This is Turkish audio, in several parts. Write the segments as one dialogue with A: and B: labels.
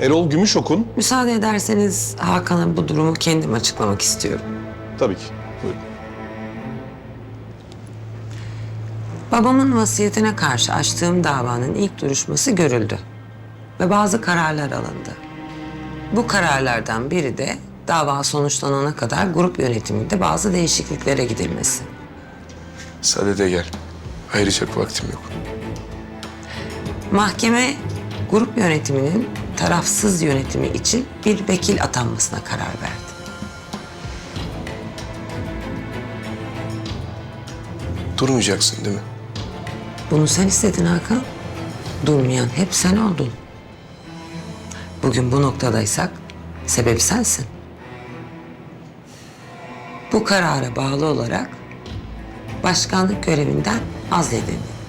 A: Erol Gümüşok'un...
B: Müsaade ederseniz Hakan'a bu durumu kendim açıklamak istiyorum.
A: Tabii ki. Buyurun.
B: Babamın vasiyetine karşı açtığım davanın ilk duruşması görüldü. Ve bazı kararlar alındı. Bu kararlardan biri de dava sonuçlanana kadar grup yönetiminde bazı değişikliklere gidilmesi.
C: Sadede gel. Ayıracak vaktim yok.
B: Mahkeme grup yönetiminin tarafsız yönetimi için bir vekil atanmasına karar verdi.
C: Durmayacaksın değil mi?
B: Bunu sen istedin Hakan. Durmayan hep sen oldun. Bugün bu noktadaysak sebep sensin. Bu karara bağlı olarak başkanlık görevinden azledildi.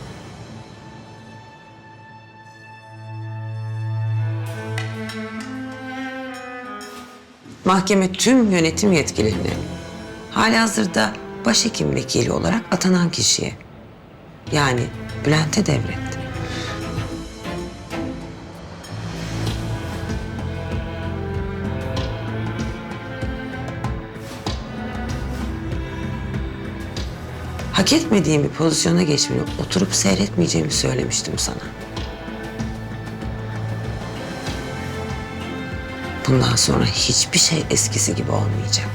B: Mahkeme tüm yönetim yetkilerini halihazırda başhekim vekili olarak atanan kişiye yani Bülent'e devretti. Hak etmediğim bir pozisyona geçmeni oturup seyretmeyeceğimi söylemiştim sana. Bundan sonra hiçbir şey eskisi gibi olmayacak.